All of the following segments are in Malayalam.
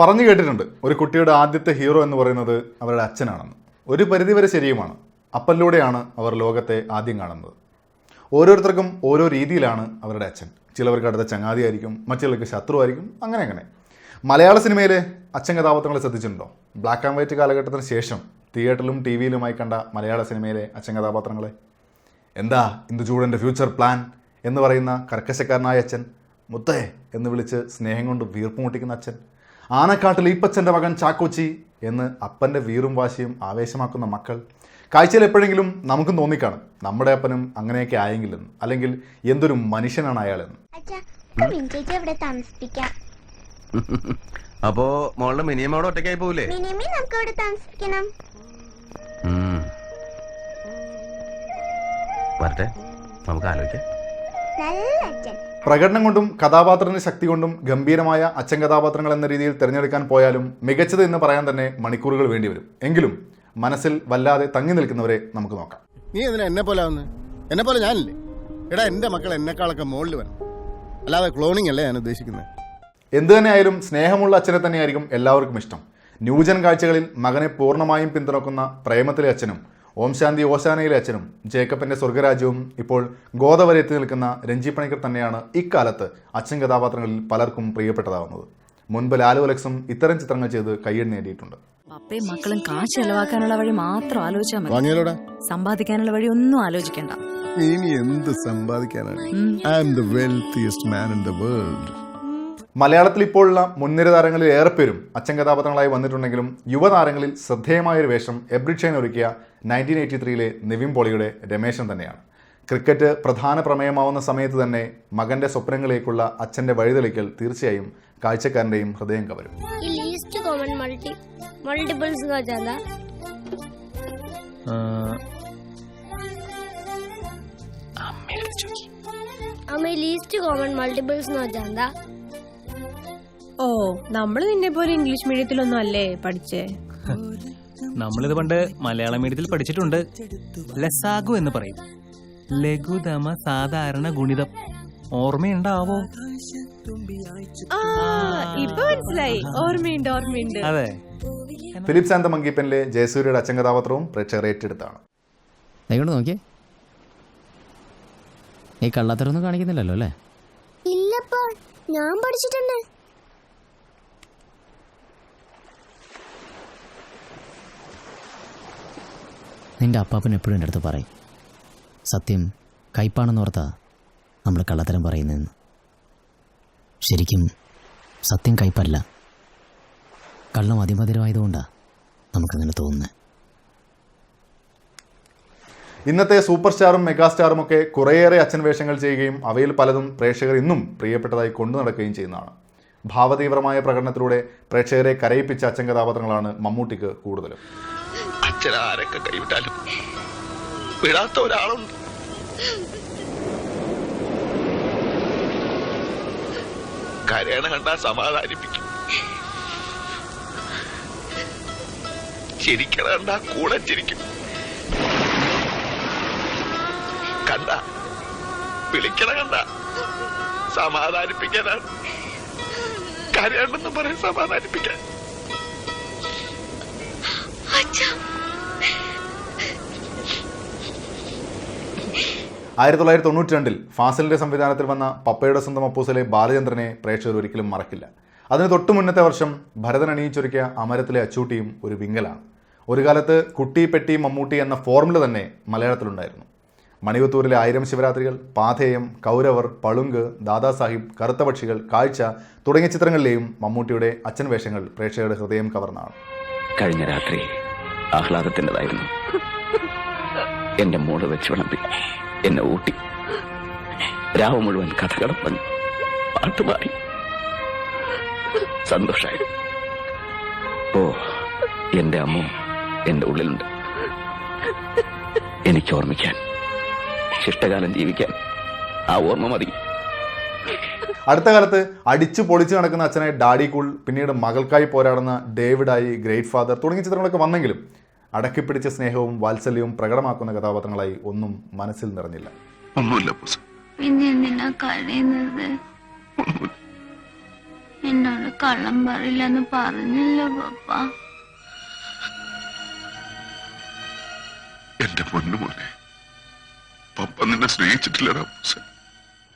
പറഞ്ഞു കേട്ടിട്ടുണ്ട്. ഒരു കുട്ടിയുടെ ആദ്യത്തെ ഹീറോ എന്ന് പറയുന്നത് അവരുടെ അച്ഛനാണെന്ന്. ഒരു പരിധിവരെ ശരിയുമാണ്. അപ്പലിലൂടെയാണ് അവർ ലോകത്തെ ആദ്യം കാണുന്നത്. ഓരോരുത്തർക്കും ഓരോ രീതിയിലാണ് അവരുടെ അച്ഛൻ. ചിലവർക്ക് അടുത്ത ചങ്ങാതിയായിരിക്കും മറ്റുള്ളവർക്ക് ശത്രു ആയിരിക്കും അങ്ങനെ അങ്ങനെ. മലയാള സിനിമയിലെ അച്ഛൻ കഥാപാത്രങ്ങളെ ശ്രദ്ധിച്ചിട്ടുണ്ടോ? ബ്ലാക്ക് ആൻഡ് വൈറ്റ് കാലഘട്ടത്തിന് ശേഷം തിയേറ്ററിലും ടി വിയിലുമായി കണ്ട മലയാള സിനിമയിലെ അച്ഛൻ കഥാപാത്രങ്ങളെ? എന്താ ഇന്ദുചൂടന്റെ ഫ്യൂച്ചർ പ്ലാൻ എന്ന് പറയുന്ന കർക്കശക്കാരനായ അച്ഛൻ? മുത്തേ എന്ന് വിളിച്ച് സ്നേഹം കൊണ്ട് വീർപ്പ് മുട്ടിക്കുന്ന അച്ഛൻ? ആനക്കാട്ടിൽ ഈപ്പച്ചന്റെ മകൻ ചാക്കോച്ചി എന്ന് അപ്പന്റെ വീറും വാശിയും ആവേശമാക്കുന്ന മക്കൾ കാഴ്ചയിൽ എപ്പോഴെങ്കിലും നമുക്കും തോന്നിക്കാണും. നമ്മുടെ അപ്പനും അങ്ങനെയൊക്കെ ആയെങ്കിലെന്ന്. അല്ലെങ്കിൽ എന്തൊരു മനുഷ്യനാണ് അയാളെന്ന്. അപ്പോ മോളുടെ മിനിമം ഒറ്റയ്ക്കായി പോവില്ലേ? മിനിമി നമുക്ക് ഇവിടെ താമസിക്കണം ഉം. വരട്ടെ നമുക്ക് ആലോചിക്കാം. നല്ല അച്ഛൻ. പ്രകടനം കൊണ്ടും കഥാപാത്രത്തിന്റെ ശക്തി കൊണ്ടും ഗംഭീരമായ അച്ഛൻ കഥാപാത്രങ്ങൾ എന്ന രീതിയിൽ തിരഞ്ഞെടുക്കാൻ പോയാലും മികച്ചത് എന്ന് പറയാൻ തന്നെ മണിക്കൂറുകൾ വേണ്ടി വരും എങ്കിലും മനസ്സിൽ വല്ലാതെ തങ്ങി നിൽക്കുന്നവരെ നമുക്ക് നോക്കാം. നീ എന്തിനാ എന്നെ പോലെ ആവുന്നത് എന്നെ പോലെ ഞാനില്ലേ? എടാ എന്റെ മക്കൾ എന്നെക്കാളൊക്കെ മുകളിൽ വരണം അല്ലാതെ ക്ലോണിംഗ് അല്ലേ ഞാൻ ഉദ്ദേശിക്കുന്നത് എന്തു തന്നെയായാലും സ്നേഹമുള്ള അച്ഛനെ തന്നെയായിരിക്കും എല്ലാവർക്കും ഇഷ്ടം. ന്യൂജൻ കാഴ്ചകളിൽ മകനെ പൂർണമായും പിന്തുണക്കുന്ന പ്രേമത്തിലെ അച്ഛനും ഓം ശാന്തി ഓശാനയിലെ അച്ഛനും ജേക്കബിന്റെ സ്വർഗരാജ്യവും ഇപ്പോൾ ഗോദവരെ എത്തി നിൽക്കുന്ന രഞ്ജി പണിക്കർ തന്നെയാണ് ഇക്കാലത്ത് അച്ഛൻ കഥാപാത്രങ്ങളിൽ പലർക്കും പ്രിയപ്പെട്ടതാവുന്നത്. മുൻപ് ലാലു അലക്സും ഇത്തരം ചിത്രങ്ങൾ ചെയ്ത് കയ്യടി നേടിയിട്ടുണ്ട്. പപ്പയും മക്കളും കാശ് ചെലവാക്കാനുള്ള വഴി മാത്രം ആലോചിച്ചാൽ മതി. സമ്പാദിക്കാനുള്ള വഴി ഒന്നും ആലോചിക്കണ്ട. ഇനി എന്ത് സമ്പാദിക്കാനാണ്? I am the wealthiest man in the world മലയാളത്തിൽ ഇപ്പോഴുള്ള മുൻനിര താരങ്ങളിൽ ഏറെ പേരും അച്ഛൻ കഥാപാത്രങ്ങളായി വന്നിട്ടുണ്ടെങ്കിലും യുവതാരങ്ങളിൽ ശ്രദ്ധേയമായ ഒരു വേഷം എബ്രിഡ് ഒരുക്കിയ നയന്റീൻ എയ്റ്റി ത്രീയിലെ നിവിൻ പോളിയുടെ രമേശൻ തന്നെയാണ്. ക്രിക്കറ്റ് പ്രധാന പ്രമേയമാവുന്ന സമയത്ത് തന്നെ മകന്റെ സ്വപ്നങ്ങളിലേക്കുള്ള അച്ഛന്റെ വഴിതെളിക്കൽ തീർച്ചയായും കാഴ്ചക്കാരന്റെയും ഹൃദയം കവരും. ഓ നമ്മൾ നിന്നെ പോലെ ഇംഗ്ലീഷ് മീഡിയത്തിലൊന്നും അല്ലേ പഠിച്ചേ? നമ്മളിത് പണ്ട് മലയാള മീഡിയത്തിൽ പഠിച്ചിട്ടുണ്ട്. ലസാഗു എന്ന് പറയും. ലഘുതമ സാധാരണ ഗുണിതം. ഓർമ്മയുണ്ടാവോ? ആ ഇപ്പൊ മനസ്സിലായി. ഓർമ്മയുണ്ട് ഓർമ്മയുണ്ട്. അതെ. ഫിലിപ്സ് ആൻഡ് മങ്കിപ്പനിലെ ജയസൂര്യയുടെ അച്ഛൻ കഥാപാത്രവും പ്രേക്ഷകർ ഏറ്റെടുത്താണ്. നോക്കിയേ. നീ കള്ളത്തരൊന്നും കാണിക്കുന്നില്ലല്ലോ അല്ലേ? ഇല്ലപ്പോ ഞാൻ പഠിച്ചിട്ടുണ്ട്. നിന്റെ അപ്പാപ്പൻ എപ്പോഴും എന്റെ അടുത്ത് പറയും. സത്യം കയ്പാണെന്ന് ഓർത്താ നമ്മൾ കള്ളത്തരം പറയുന്നതെന്ന്. ശരിക്കും സത്യം കയ്പല്ല. കള്ളം അതിമധുരമായതുകൊണ്ടാണ് നമുക്കങ്ങനെ തോന്നുന്നത് ഇന്നത്തെ സൂപ്പർ സ്റ്റാറും മെഗാസ്റ്റാറും ഒക്കെ കുറേയേറെ അച്ഛൻ വേഷങ്ങൾ ചെയ്യുകയും അവയിൽ പലതും പ്രേക്ഷകർ ഇന്നും പ്രിയപ്പെട്ടതായി കൊണ്ടു നടക്കുകയും ചെയ്യുന്നതാണ്. ഭാവതീവ്രമായ പ്രകടനത്തിലൂടെ പ്രേക്ഷകരെ കരയിപ്പിച്ച അച്ഛൻ കഥാപാത്രങ്ങളാണ് മമ്മൂട്ടിക്ക് കൂടുതലും. അച്ഛൻ ആരൊക്കെ കൈവിട്ടാലും വിടാത്ത ഒരാളുണ്ട് കരയണ കണ്ടാ സമാധാനിപ്പിക്കും. ചിരിക്കണ കണ്ടാ കൂടെ ചിരിക്കും. കണ്ട വിളിക്കണ കണ്ട സമാധാനിപ്പിക്കാനാണ്. കരയണ്ടെന്ന് പറയാൻ സമാധാനിപ്പിക്കാൻ. ആയിരത്തി തൊള്ളായിരത്തി തൊണ്ണൂറ്റി രണ്ടിൽ ഫാസിലിന്റെ സംവിധാനത്തിൽ വന്ന പപ്പയുടെ സ്വന്തം അപ്പൂസിലെ ബാലചന്ദ്രനെ പ്രേക്ഷകർ ഒരിക്കലും മറക്കില്ല. അതിന് തൊട്ടു മുന്നത്തെ വർഷം ഭരതൻ അണിയിച്ചൊരുക്കിയ അമരത്തിലെ അച്ചൂട്ടിയും ഒരു വിങ്ങലാണ്. ഒരു കാലത്ത് കുട്ടി പെട്ടി മമ്മൂട്ടി എന്ന ഫോർമുല തന്നെ മലയാളത്തിലുണ്ടായിരുന്നു. മണിവത്തൂരിലെ ആയിരം ശിവരാത്രികൾ പാഥേയം കൗരവർ പളുങ്ക് ദാദാസാഹിബ് കറുത്ത പക്ഷികൾ കാഴ്ച തുടങ്ങിയ ചിത്രങ്ങളിലെയും മമ്മൂട്ടിയുടെ അച്ഛൻ വേഷങ്ങൾ പ്രേക്ഷകരുടെ ഹൃദയം കവർന്നാണ് കഴിഞ്ഞ രാത്രി ആഹ്ലാദത്തിന്റെതായിരുന്നു. എന്റെ മോൾ വെച്ച് വിളമ്പി. എന്നെ ഊട്ടി. രാവ് മുഴുവൻ കഥകളും പറഞ്ഞു പാട്ടുപാടി സന്തോഷായി. ഓ എന്റെ അമ്മ എന്റെ ഉള്ളിലുണ്ട്. എനിക്ക് ഓർമ്മിക്കാൻ ശിഷ്ടകാലം ജീവിക്കാൻ ആ ഓർമ്മ മതി. അടുത്ത കാലത്ത് അടിച്ചു പൊളിച്ചു നടക്കുന്ന അച്ഛനായി ഡാഡി കൂൾ പിന്നീട് മകൾക്കായി പോരാടുന്ന ഡേവിഡായി ഗ്രേറ്റ് ഫാദർ തുടങ്ങിയ ചിത്രങ്ങളൊക്കെ വന്നെങ്കിലും അടക്കിപ്പിടിച്ച സ്നേഹവും വാത്സല്യവും പ്രകടമാക്കുന്ന കഥാപാത്രങ്ങളായി ഒന്നും മനസ്സിൽ നിറഞ്ഞില്ല. ഒന്നുമില്ല ബോസ് പിന്നെ എന്തിനാ കരയുന്നത്? എന്നോട് കള്ളം പറയില്ലെന്ന് പറഞ്ഞല്ലോ പപ്പ. എന്റെ പൊന്നുമോനെ പപ്പ നിന്നെ സ്നേഹിച്ചിട്ടില്ലടാ.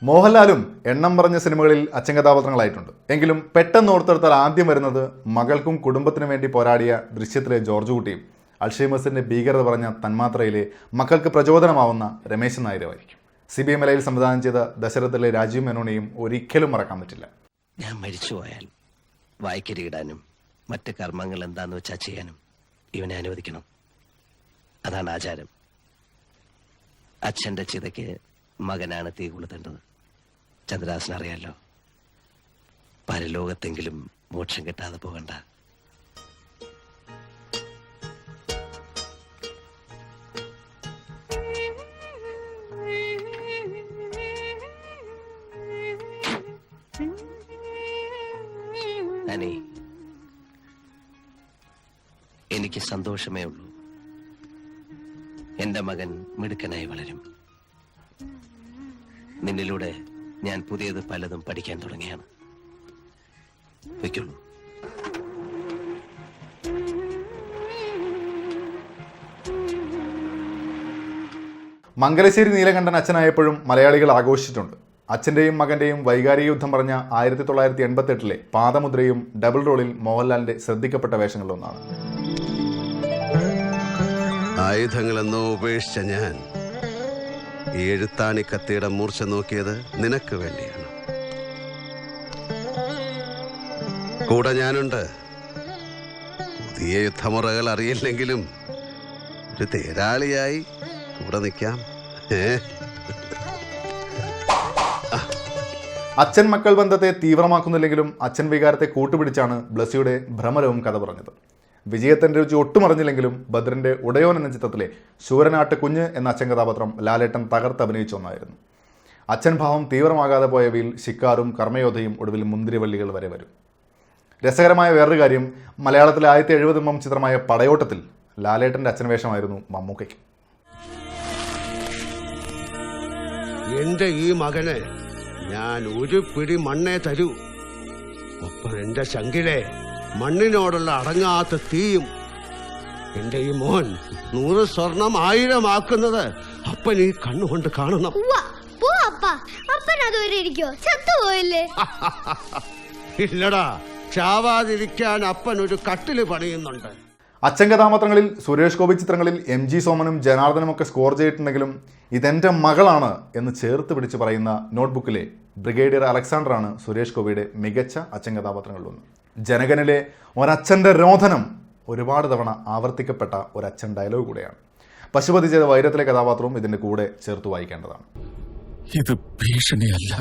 മോഹൻലാലും എണ്ണം പറഞ്ഞ സിനിമകളിൽ അച്ഛൻ കഥാപാത്രങ്ങളായിട്ടുണ്ട്. എങ്കിലും പെട്ടെന്ന് ഓർത്തെടുത്താൽ ആദ്യം വരുന്നത് മകൾക്കും കുടുംബത്തിനും വേണ്ടി പോരാടിയ ദൃശ്യത്തിലെ ജോർജ് കുട്ടിയും. അൾഷൈമസിന്റെ ഭീകരത പറഞ്ഞ തന്മാത്രയിലെ മക്കൾക്ക് പ്രചോദനമാവുന്ന രമേശൻ നായരുമായിരിക്കും. സി ബി എലയിൽ സംവിധാനം ചെയ്ത ദശരഥിലെ രാജീവ് മേനോനെയും ഒരിക്കലും മറക്കാൻ പറ്റില്ല. ഞാൻ മരിച്ചു മരിച്ചുപോയാൽ വായിക്കരിയിടാനും മറ്റ് കർമ്മങ്ങൾ എന്താന്ന് വെച്ചാൽ ചെയ്യാനും ഇവനെ അനുവദിക്കണം. അതാണ് ആചാരം. അച്ഛന്റെ ചിതയ്ക്ക് മകനാണ് തീ കൊളുത്തേണ്ടത്. ചന്ദ്രദാസൻ അറിയാലോ പരലോകത്തെങ്കിലും മോക്ഷം കിട്ടാതെ പോകണ്ട. എനിക്ക് സന്തോഷമേ ഉള്ളൂ. എന്റെ മകൻ മിടുക്കനായി വളരും. നിന്നിലൂടെ ഞാൻ പുതിയത് പലതും പഠിക്കാൻ തുടങ്ങിയാണ്. വയ്ക്കുള്ളൂ. മംഗലശ്ശേരി നീലകണ്ഠൻ അച്ഛനായപ്പോഴും മലയാളികൾ ആഘോഷിച്ചിട്ടുണ്ട്. അച്ഛന്റെയും മകന്റെയും വൈകാരിക യുദ്ധം പറഞ്ഞ ആയിരത്തി തൊള്ളായിരത്തി എൺപത്തെട്ടിലെ പാദമുദ്രയും ഡബിൾ റോളിൽ മോഹൻലാലിന്റെ ശ്രദ്ധിക്കപ്പെട്ട വേഷങ്ങളിലൊന്നാണ്. ആയുധങ്ങളെന്നോ ഉപേക്ഷിച്ച ഞാൻ ഈ എഴുത്താണി കത്തിയുടെ മൂർച്ച നോക്കിയത് നിനക്ക് വേണ്ടിയാണ്. കൂടെ ഞാനുണ്ട്. പുതിയ യുദ്ധമുറകൾ അറിയില്ലെങ്കിലും ഒരു തേരാളിയായി കൂടെ നിൽക്കാം. അച്ഛൻ മക്കൾ ബന്ധത്തെ തീവ്രമാക്കുന്നില്ലെങ്കിലും അച്ഛൻ വികാരത്തെ കൂട്ടുപിടിച്ചാണ് ബ്ലസ്സിയുടെ ഭ്രമരവും കഥ പറഞ്ഞത്. വിജയത്തിന്റെ രുചി ഒട്ടും അറിഞ്ഞില്ലെങ്കിലും ബദ്രന്റെ ഉടയോൻ എന്ന ചിത്രത്തിലെ ശൂരനാട്ട് കുഞ്ഞ് എന്ന അച്ഛൻ കഥാപാത്രം ലാലേട്ടൻ തകർത്ത് അഭിനയിച്ച ഒന്നായിരുന്നു. അച്ഛൻ ഭാവം തീവ്രമാകാതെ പോയവയിൽ ശിക്കാറും കർമ്മയോധയും ഒടുവിൽ മുന്തിരിവള്ളികൾ വരെ വരും. രസകരമായ വേറൊരു കാര്യം മലയാളത്തിലെ ആദ്യത്തെ എഴുപതുമ്പം ചിത്രമായ പടയോട്ടത്തിൽ ലാലേട്ടന്റെ അച്ഛൻ വേഷമായിരുന്നു മമ്മൂക്കയ്ക്ക്. എന്റെ ഈ മകനെ ഞാൻ ഒരു പിടി മണ്ണേ തരൂ. ഒപ്പം എന്റെ ശങ്കിലെ മണ്ണിനോടുള്ള അടങ്ങാത്ത തീയും. എന്റെ ഈ മോൻ നൂറ് സ്വർണം ആയിരമാക്കുന്നത് അപ്പൻ ഈ കണ്ണുകൊണ്ട് കാണണം. ഇല്ലടാ ചാവാതിരിക്കാൻ അപ്പൻ ഒരു കട്ടിൽ പണിയുന്നുണ്ട്. അച്ഛൻ കഥാപാത്രങ്ങളിൽ സുരേഷ് ഗോപി ചിത്രങ്ങളിൽ എം ജി സോമനും ജനാർദ്ദനും ഒക്കെ സ്കോർ ചെയ്തിട്ടുണ്ടെങ്കിലും ഇതെന്റെ മകളാണ് എന്ന് ചേർത്ത് പിടിച്ച് പറയുന്ന നോട്ട്ബുക്കിലെ ബ്രിഗേഡിയർ അലക്സാണ്ടറാണ് സുരേഷ് ഗോപിയുടെ മികച്ച അച്ഛൻ കഥാപാത്രങ്ങളിലൊന്ന്. ജനകനിലെ ഒരച്ഛന്റെ രോധനം ഒരുപാട് തവണ ആവർത്തിക്കപ്പെട്ട ഒരച്ഛൻ ഡയലോഗ് കൂടെയാണ്. പശുപതി ചെയ്ത വൈരത്തിലെ കഥാപാത്രവും ഇതിന്റെ കൂടെ ചേർത്ത് വായിക്കേണ്ടതാണ്. ഇത് ഭീഷണിയല്ല.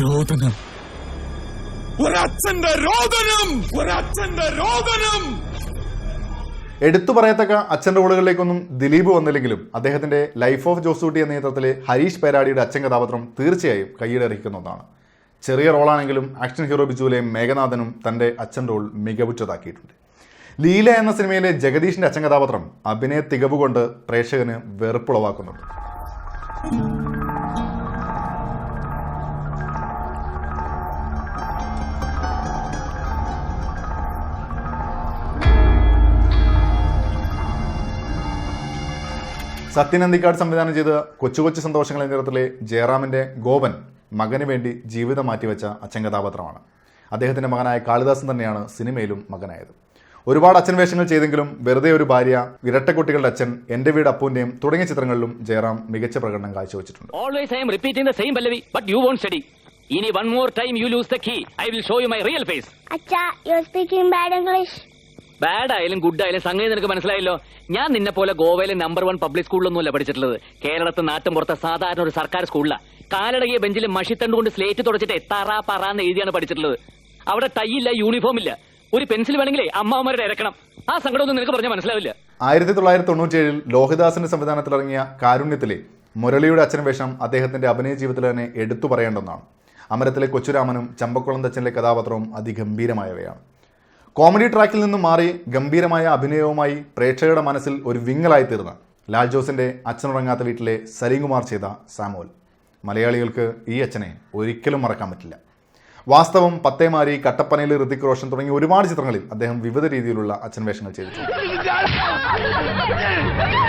രോദനം ഒരച്ഛന്റെ രോദനം ഒരച്ഛന്റെ രോദനം എടുത്തു പറയത്തക്ക അച്ഛന്റെ റോളുകളിലേക്കൊന്നും ദിലീപ് വന്നില്ലെങ്കിലും അദ്ദേഹത്തിന്റെ ലൈഫ് ഓഫ് ജോസൂട്ടി എന്ന ചിത്രത്തിലെ ഹരീഷ് പേരാടിയുടെ അച്ഛൻ കഥാപാത്രം തീർച്ചയായും കൈയിടറിക്കുന്ന ഒന്നാണ്. ചെറിയ റോളാണെങ്കിലും ആക്ഷൻ ഹീറോ ബിജുവിലെ മേഘനാഥനും തന്റെ അച്ഛൻ റോൾ മികവുറ്റതാക്കിയിട്ടുണ്ട്. ലീല എന്ന സിനിമയിലെ ജഗദീഷിന്റെ അച്ഛൻ കഥാപാത്രം അഭിനയ തികവ് കൊണ്ട് പ്രേക്ഷകന് വെറുപ്പുളവാക്കുന്നുണ്ട്. സത്യൻ അന്തിക്കാട് സംവിധാനം ചെയ്ത കൊച്ചു കൊച്ചു സന്തോഷങ്ങൾ എന്ന ചിത്രത്തിലെ ജയറാമിന്റെ ഗോപൻ മകന് വേണ്ടി ജീവിതം മാറ്റിവെച്ച അച്ഛൻ കഥാപാത്രമാണ്. അദ്ദേഹത്തിന്റെ മകനായ കാളിദാസൻ തന്നെയാണ് സിനിമയിലും മകനായത്. ഒരുപാട് അച്ഛൻ വേഷങ്ങൾ ചെയ്തെങ്കിലും വെറുതെ ഒരു ഭാര്യ ഇരട്ടക്കുട്ടികളുടെ അച്ഛൻ എന്റെ വീട് അപ്പുവിന്റെയും തുടങ്ങിയ ചിത്രങ്ങളിലും ജയറാം മികച്ച പ്രകടനം കാഴ്ചവെച്ചിട്ടുണ്ട്. Always I Pallavi but you study ഇനി one more time you lose key I will show you my real face അച്ഛാ you speaking bad English bad ആയാലും ഗുഡ് ആയാലും സംഗതി നിനക്ക് മനസ്സിലായല്ലോ. ഞാൻ നിന്നെ പോലെ ഗോവയിലെ നമ്പർ വൺ പബ്ലിക് സ്കൂളിലൊന്നുമല്ല പഠിച്ചിട്ടുള്ളത്. കേരളത്തിൽ നാട്ടും പുറത്തെ സാധാരണ ഒരു സർക്കാർ സ്കൂളിലാണ് കാലടകിയ ബെഞ്ചിൽ മഷിത്തണ്ട് കൊണ്ട് സ്ലേറ്റ് തുടച്ചിട്ട് തറ പറ എന്ന് എഴുതിയാണ് പഠിച്ചിട്ടുള്ളത്. അവിടെ ടൈ ഇല്ല യൂണിഫോം ഇല്ല. ഒരു പെൻസിൽ വേണമെങ്കിലേ അമ്മാവന്മാരുടെ ഇറക്കണം ആ സങ്കടമൊന്നും നിനക്ക് പറഞ്ഞാൽ മനസ്സിലാവില്ല? ആയിരത്തി തൊള്ളായിരത്തി തൊണ്ണൂറ്റിയേഴിൽ ലോഹിദാസിന്റെ സംവിധാനത്തിലിറങ്ങിയ കാരുണ്യത്തിലെ മുരളിയുടെ അച്ഛൻ വേഷം അദ്ദേഹത്തിന്റെ അഭിനയ ജീവിതത്തിൽ തന്നെ എടുത്തു പറയേണ്ട ഒന്നാണ് അമരത്തിലെ കൊച്ചുരാമനും ചമ്പക്കുളം തച്ചനിലെ കഥാപാത്രവും അതിഗംഭീരമായവയാണ്. കോമഡി ട്രാക്കിൽ നിന്നും മാറി ഗംഭീരമായ അഭിനയവുമായി പ്രേക്ഷകരുടെ മനസ്സിൽ ഒരു വിങ്ങലായി തീർന്ന ലാൽ ജോസിന്റെ അച്ഛനുറങ്ങാത്ത വീട്ടിലെ സലീംകുമാർ ചെയ്ത സാമോൽ മലയാളികൾക്ക് ഈ അച്ഛനെ ഒരിക്കലും മറക്കാൻ പറ്റില്ല. വാസ്തവം പത്തേമാരി കട്ടപ്പനയിൽ ഋതിക് റോഷൻ തുടങ്ങിയ ഒരുപാട് ചിത്രങ്ങളിൽ അദ്ദേഹം വിവിധ രീതിയിലുള്ള അച്ഛൻ വേഷങ്ങൾ ചെയ്തിട്ടുണ്ട്.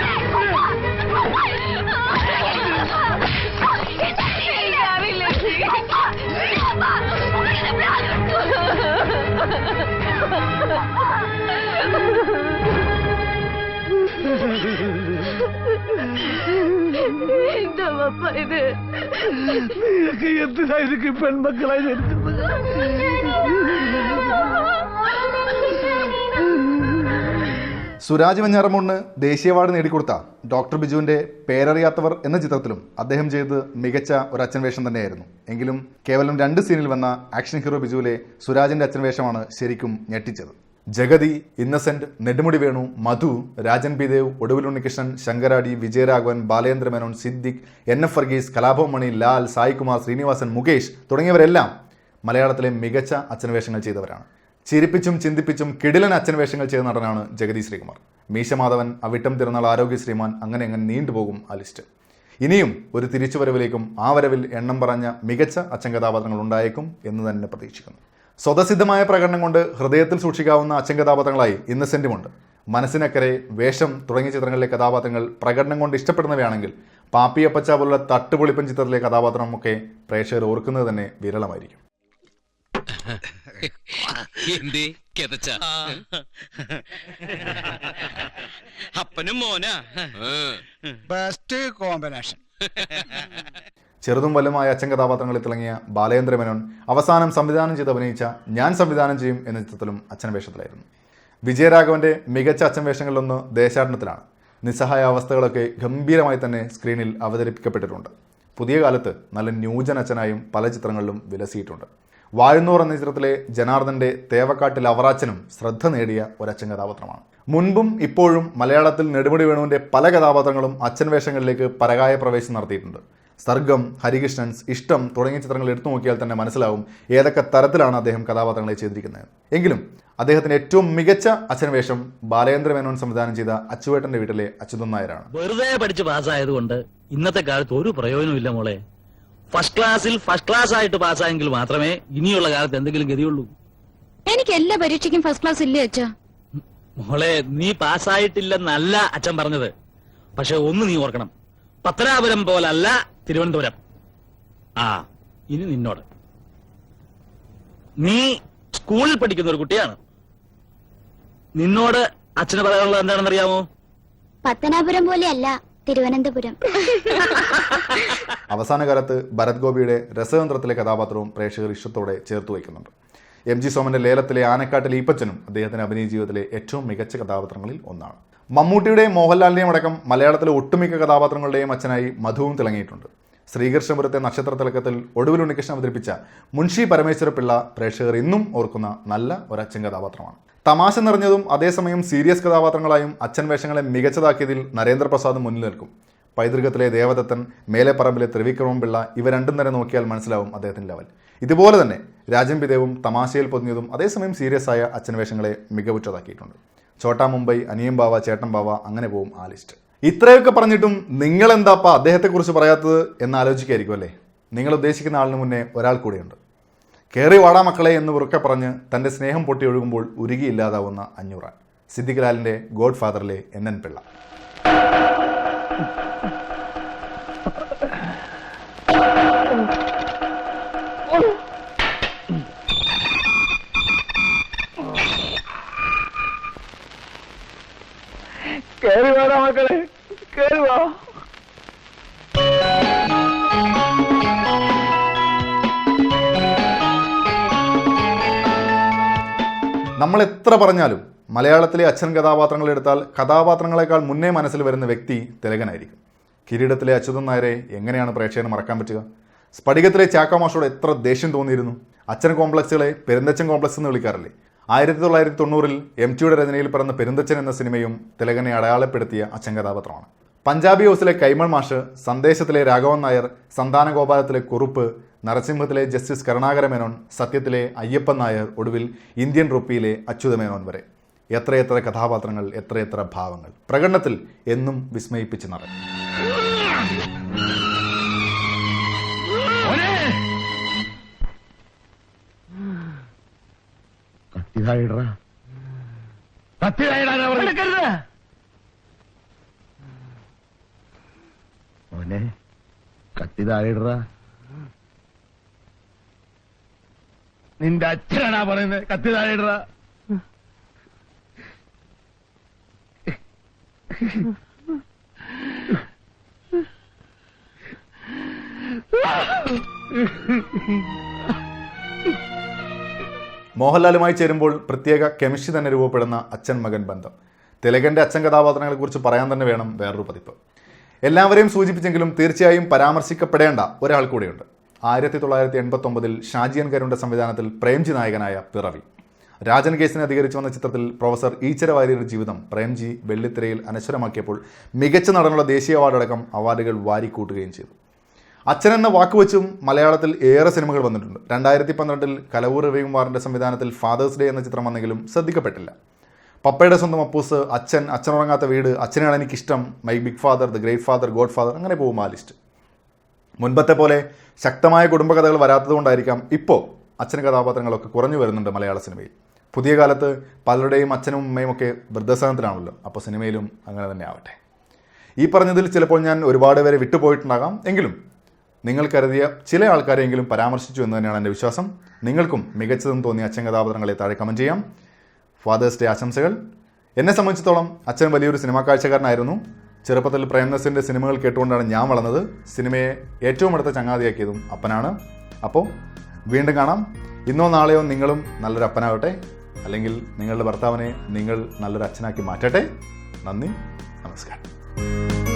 സുരാജ് വെഞ്ഞാറമൂണിന് ദേശീയ അവാർഡ് നേടിക്കൊടുത്ത ഡോക്ടർ ബിജുവിന്റെ പേരറിയാത്തവർ എന്ന ചിത്രത്തിലും അദ്ദേഹം ചെയ്ത് മികച്ച ഒരു അച്ഛൻ വേഷം തന്നെയായിരുന്നു. എങ്കിലും കേവലം രണ്ട് സീനിൽ വന്ന ആക്ഷൻ ഹീറോ ബിജുവിലെ സുരാജിന്റെ അച്ഛൻ വേഷമാണ് ശരിക്കും ഞെട്ടിച്ചത്. Jagathy Innocent Nedumudi Venu Madhu Rajan P Dev Oduvil Unnikrishnan Sankaradi Vijayaraghavan Balendra Menon Siddique N F Varghese Kalabhavan Mani Lal Saikumar Sreenivasan Mukesh തുടങ്ങിയവരെല്ലാം മലയാളത്തിലെ മികച്ച അച്ഛൻവേഷങ്ങൾ ചെയ്തവരാണ്. ചിരിപ്പിച്ചും ചിന്തിപ്പിച്ചും കിടിലൻ അച്ഛൻവേഷങ്ങൾ ചെയ്ത നടനാണ് ജഗതി ശ്രീകുമാർ. മീശമാധവൻ അവിട്ടം തിരുനാൾ ആരോഗ്യ ശ്രീമാൻ അങ്ങനെ അങ്ങനെ നീണ്ടുപോകും ആ ലിസ്റ്റ്. ഇനിയും ഒരു തിരിച്ചുവരവിലേക്കും ആ വരവിൽ എണ്ണം പറഞ്ഞ മികച്ച അച്ഛൻ കഥാപാത്രങ്ങൾ ഉണ്ടായേക്കും എന്ന് തന്നെ പ്രതീക്ഷിക്കുന്നു. സ്വതസിദ്ധമായ പ്രകടനം കൊണ്ട് ഹൃദയത്തിൽ സൂക്ഷിക്കാവുന്ന അച്ഛൻ കഥാപാത്രങ്ങളായി ഇന്നസെന്റുമുണ്ട് മനസ്സിനക്കരെ വേഷം തുടങ്ങിയ ചിത്രങ്ങളിലെ കഥാപാത്രങ്ങൾ പ്രകടനം കൊണ്ട് ഇഷ്ടപ്പെടുന്നവയാണെങ്കിൽ പാപ്പിയപ്പച്ച പോലുള്ള തട്ടുപൊളിപ്പൻ ചിത്രത്തിലെ കഥാപാത്രമൊക്കെ പ്രേക്ഷകർ ഓർക്കുന്നത് തന്നെ വിരളമായിരിക്കും. അപ്പനും മോനാ. ബെസ്റ്റ് കോമ്പിനേഷൻ ചെറുതും വലുമായ അച്ഛൻ കഥാപാത്രങ്ങളിൽ തിളങ്ങിയ ബാലേന്ദ്ര മേനോൻ അവസാനം സംവിധാനം ചെയ്ത് അഭിനയിച്ച ഞാൻ സംവിധാനം ചെയ്യും എന്ന ചിത്രത്തിലും അച്ഛൻ വേഷത്തിലായിരുന്നു. വിജയരാഘവന്റെ മികച്ച അച്ഛൻ വേഷങ്ങളിലൊന്ന് ദേശാടനത്തിലാണ്. നിസ്സഹായ അവസ്ഥകളൊക്കെ ഗംഭീരമായി തന്നെ സ്ക്രീനിൽ അവതരിപ്പിക്കപ്പെട്ടിട്ടുണ്ട്. പുതിയ കാലത്ത് നല്ല ന്യൂജൻ അച്ഛനായും പല ചിത്രങ്ങളിലും വിലസിയിട്ടുണ്ട്. വാഴുന്നൂർ എന്ന ചിത്രത്തിലെ ജനാർദ്ദന്റെ തേവക്കാട്ടിൽ അവറാച്ചനും ശ്രദ്ധ നേടിയ ഒരച്ഛൻ കഥാപാത്രമാണ്. മുൻപും ഇപ്പോഴും മലയാളത്തിൽ നെടുമുടി വേണുവിന്റെ പല കഥാപാത്രങ്ങളും അച്ഛൻ വേഷങ്ങളിലേക്ക് പരകായ പ്രവേശനം നടത്തിയിട്ടുണ്ട്. സർഗം ഹരികൃഷ്ണൻസ് ഇഷ്ടം തുടങ്ങിയ ചിത്രങ്ങൾ എടുത്തു നോക്കിയാൽ തന്നെ മനസ്സിലാവും ഏതൊക്കെ തരത്തിലാണ് അദ്ദേഹം കഥാപാത്രങ്ങളെ ചെയ്തിരിക്കുന്നത്. എങ്കിലും അദ്ദേഹത്തിന്റെ ഏറ്റവും മികച്ച അച്ഛൻ വേഷം ബാലേന്ദ്ര മേനോൻ സംവിധാനം ചെയ്ത അച്ചുവേട്ടന്റെ വീട്ടിലെ അച്യുതൻ നായരാണ്. വെറുതെ പഠിച്ച് പാസ്സായതുകൊണ്ട് ഇന്നത്തെ കാലത്ത് ഒരു പ്രയോജനമില്ല മോളെ. ഫസ്റ്റ് ക്ലാസ്സിൽ ഫസ്റ്റ് ക്ലാസ് ആയിട്ട് പാസ്സായെങ്കിൽ മാത്രമേ ഇനിയുള്ള കാലത്ത് എന്തെങ്കിലും ഗതിയുള്ളൂ. എനിക്ക് എല്ലാ പരീക്ഷയ്ക്കും ഫസ്റ്റ് ക്ലാസ് ഇല്ലേ അച്ഛാ? മോളെ നീ പാസ്സായിട്ടില്ലെന്നല്ല അച്ഛൻ പറഞ്ഞത്. പക്ഷെ ഒന്ന് നീ ഓർക്കണം. പത്തനാപുരം പോലല്ല തിരുവനന്തപുരം. ആ ഇനി നിന്നോട്. നീ സ്കൂളിൽ പഠിക്കുന്ന ഒരു കുട്ടിയാണ്. നിന്നോട് അച്ഛന് പറയാനുള്ളത് എന്താണെന്നറിയാമോ? പത്തനാപുരം പോലെയല്ല തിരുവനന്തപുരം. അവസാന കാലത്ത് ഭരത് ഗോപിയുടെ രസതന്ത്രത്തിലെ കഥാപാത്രവും പ്രേക്ഷകർ ഇഷ്ടത്തോടെ ചേർത്ത് വയ്ക്കുന്നുണ്ട്. എം ജി സോമന്റെ ലേലത്തിലെ ആനക്കാട്ടിലെ ഈപ്പച്ചനും അദ്ദേഹത്തിന്റെ അഭിനയ ജീവിതത്തിലെ ഏറ്റവും മികച്ച കഥാപാത്രങ്ങളിൽ ഒന്നാണ്. മമ്മൂട്ടിയുടെയും മോഹൻലാലിന്റെയും അടക്കം മലയാളത്തിലെ ഒട്ടുമിക്ക കഥാപാത്രങ്ങളുടെയും അച്ഛനായി മധുവും തിളങ്ങിയിട്ടുണ്ട്. ശ്രീകൃഷ്ണപുരത്തെ നക്ഷത്ര തിളക്കത്തിൽ ഒടുവിൽ ഉണ്ണികൃഷ്ണൻ അവതരിപ്പിച്ച മുൻഷി പരമേശ്വര പിള്ള പ്രേക്ഷകർ ഇന്നും ഓർക്കുന്ന നല്ല ഒരച്ഛൻ കഥാപാത്രമാണ്. തമാശ നിറഞ്ഞതും അതേസമയം സീരിയസ് കഥാപാത്രങ്ങളായും അച്ഛൻ വേഷങ്ങളെ മികച്ചതാക്കിയതിൽ നരേന്ദ്രപ്രസാദ് മുന്നിൽ നിൽക്കും. പൈതൃകത്തിലെ ദേവദത്തൻ മേലെപ്പറമ്പിലെ ത്രിവിക്രമം പിള്ള ഇവ രണ്ടും തന്നെ നോക്കിയാൽ മനസ്സിലാവും അദ്ദേഹത്തിന്റെ ലെവൽ. ഇതുപോലെ തന്നെ രാജൻ പിതേവും തമാശയിൽ പൊതിഞ്ഞതും അതേസമയം സീരിയസ് ആയ അച്ഛൻ വേഷങ്ങളെ മികവുറ്റതാക്കിയിട്ടുണ്ട്. ചോട്ടാ മുംബൈ അനിയം ബാവ ചേട്ടൻ ബാവ അങ്ങനെ പോകും ആ ലിസ്റ്റ്. ഇത്രയൊക്കെ പറഞ്ഞിട്ടും നിങ്ങൾ എന്താപ്പാ അദ്ദേഹത്തെക്കുറിച്ച് പറയാത്തത് എന്ന് ആലോചിക്കായിരിക്കും അല്ലേ? നിങ്ങൾ ഉദ്ദേശിക്കുന്ന ആളിന് മുന്നേ ഒരാൾ കൂടിയുണ്ട്. കയറി വാടാ മക്കളെ എന്ന് ഉറക്കെ പറഞ്ഞ് തന്റെ സ്നേഹം പൊട്ടി ഒഴുകുമ്പോൾ ഉരുകിയില്ലാതാവുന്ന അഞ്ഞൂറാൻ. സിദ്ദിഖ് ലാലിന്റെ ഗോഡ് ഫാദറിലെ എൻ എൻ പിള്ള. എത്ര പറഞ്ഞാലും മലയാളത്തിലെ അച്ഛൻ കഥാപാത്രങ്ങൾ എടുത്താൽ കഥാപാത്രങ്ങളെക്കാൾ മുന്നേ മനസ്സിൽ വരുന്ന വ്യക്തി തിലകനായിരിക്കും. കിരീടത്തിലെ അച്യുതൻ നായരെ എങ്ങനെയാണ് പ്രേക്ഷകന് മറക്കാൻ പറ്റുക? സ്ഫടികത്തിലെ ചാക്കമാഷോട് എത്ര ദേഷ്യം തോന്നിയിരുന്നു? അച്ഛൻ കോംപ്ലക്സുകളെ പെരുന്തച്ചൻ കോംപ്ലക്സ് എന്ന് വിളിക്കാറില്ലേ? ആയിരത്തി തൊള്ളായിരത്തി തൊണ്ണൂറിൽ എം ടിയുടെ രചനയിൽ പിറന്ന പെരുന്തച്ചൻ എന്ന സിനിമയും തിലകനെ അടയാളപ്പെടുത്തിയ അച്ഛൻ കഥാപാത്രമാണ്. പഞ്ചാബി ഹൗസിലെ കൈമൾ മാഷ് സന്ദേശത്തിലെ രാഘവൻ നായർ സന്താനഗോപാലത്തിലെ കുറുപ്പ് നരസിംഹത്തിലെ ജസ്റ്റിസ് കരുണാകര മേനോൻ സത്യത്തിലെ അയ്യപ്പൻ നായർ ഒടുവിൽ ഇന്ത്യൻ റുപ്പിയിലെ അച്യുത മേനോൻ വരെ. എത്രയെത്ര കഥാപാത്രങ്ങൾ എത്രയെത്ര ഭാവങ്ങൾ. പ്രകടനത്തിൽ എന്നും വിസ്മയിപ്പിച്ച് നിറഞ്ഞു. കത്തി താഴെ നിന്റെ അച്ഛനാണാ പറയുന്നത്. കത്തി താഴെ മോഹൻലാലുമായി ചേരുമ്പോൾ പ്രത്യേക കെമിസ്ട്രി തന്നെ രൂപപ്പെടുന്ന അച്ഛൻ മകൻ ബന്ധം. തിലകന്റെ അച്ഛൻ കഥാപാത്രങ്ങളെക്കുറിച്ച് പറയാൻ തന്നെ വേണം വേറൊരു പതിപ്പ്. എല്ലാവരെയും സൂചിപ്പിച്ചെങ്കിലും തീർച്ചയായും പരാമർശിക്കപ്പെടേണ്ട ഒരാൾ കൂടെയുണ്ട്. ആയിരത്തി തൊള്ളായിരത്തി എൺപത്തൊമ്പതിൽ ഷാജിയൻ കരുണ്ട സംവിധാനത്തിൽ പ്രേംജി നായകനായ പിറവി. രാജൻ കേസിനെ അധികരിച്ചു വന്ന ചിത്രത്തിൽ പ്രൊഫസർ ഈച്ചര വാര്യരുടെ ജീവിതം പ്രേംജി വെള്ളിത്തിരയിൽ അനശ്വരമാക്കിയപ്പോൾ മികച്ച നടനുള്ള ദേശീയ അവാർഡടക്കം അവാർഡുകൾ വാരിക്കൂട്ടുകയും ചെയ്തു. അച്ഛൻ എന്ന വാക്കുവച്ചും മലയാളത്തിൽ ഏറെ സിനിമകൾ വന്നിട്ടുണ്ട്. രണ്ടായിരത്തി പന്ത്രണ്ടിൽ കലവൂർ രവികുമാറിന്റെ സംവിധാനത്തിൽ ഫാദേഴ്സ് ഡേ എന്ന ചിത്രം വന്നെങ്കിലും ശ്രദ്ധിക്കപ്പെട്ടില്ല. പപ്പയുടെ സ്വന്തം അപ്പൂസ് അച്ഛൻ അച്ഛനുറങ്ങാത്ത വീട് അച്ഛനാണ് എനിക്കിഷ്ടം my big father the great father God father അങ്ങനെ പോകും ആ ലിസ്റ്റ്. മുൻപത്തെ പോലെ ശക്തമായ കുടുംബകഥകൾ വരാത്തതുകൊണ്ടായിരിക്കാം ഇപ്പോൾ അച്ഛൻ കഥാപാത്രങ്ങളൊക്കെ കുറഞ്ഞു വരുന്നുണ്ട് മലയാള സിനിമയിൽ. പുതിയ കാലത്ത് പലരുടെയും അച്ഛനും അമ്മയും ഒക്കെ വൃദ്ധസനത്തിലാണല്ലോ അപ്പോൾ സിനിമയിലും അങ്ങനെ തന്നെ ആവട്ടെ. ഈ പറഞ്ഞതിൽ ചിലപ്പോൾ ഞാൻ ഒരുപാട് പേരെ വിട്ടുപോയിട്ടുണ്ടാകാം. എങ്കിലും നിങ്ങൾ കരുതിയ ചില ആൾക്കാരെങ്കിലും പരാമർശിച്ചു എന്ന് തന്നെയാണ് എന്റെ വിശ്വാസം. നിങ്ങൾക്കും മികച്ചതെന്ന് തോന്നിയ അച്ഛൻ കഥാപാത്രങ്ങളെ താഴെ കമന്റ് ചെയ്യാം. ഫാദേഴ്സ് ഡേ ആശംസകൾ. എന്നെ സംബന്ധിച്ചിടത്തോളം അച്ഛൻ വലിയൊരു സിനിമാ കാഴ്ചക്കാരനായിരുന്നു. ചെറുപ്പത്തിൽ പ്രേംനസിന്റെ സിനിമകൾ കേട്ടുകൊണ്ടാണ് ഞാൻ വളർന്നത്. സിനിമയെ ഏറ്റവും അടുത്ത ചങ്ങാതിയാക്കിയതും അപ്പനാണ്. അപ്പോൾ വീണ്ടും കാണാം. ഇന്നോ നാളെയോ നിങ്ങളും നല്ലൊരു അപ്പനാവട്ടെ അല്ലെങ്കിൽ നിങ്ങളുടെ ഭർത്താവിനെ നിങ്ങൾ നല്ലൊരു അച്ഛനാക്കി മാറ്റട്ടെ. നന്ദി. നമസ്കാരം.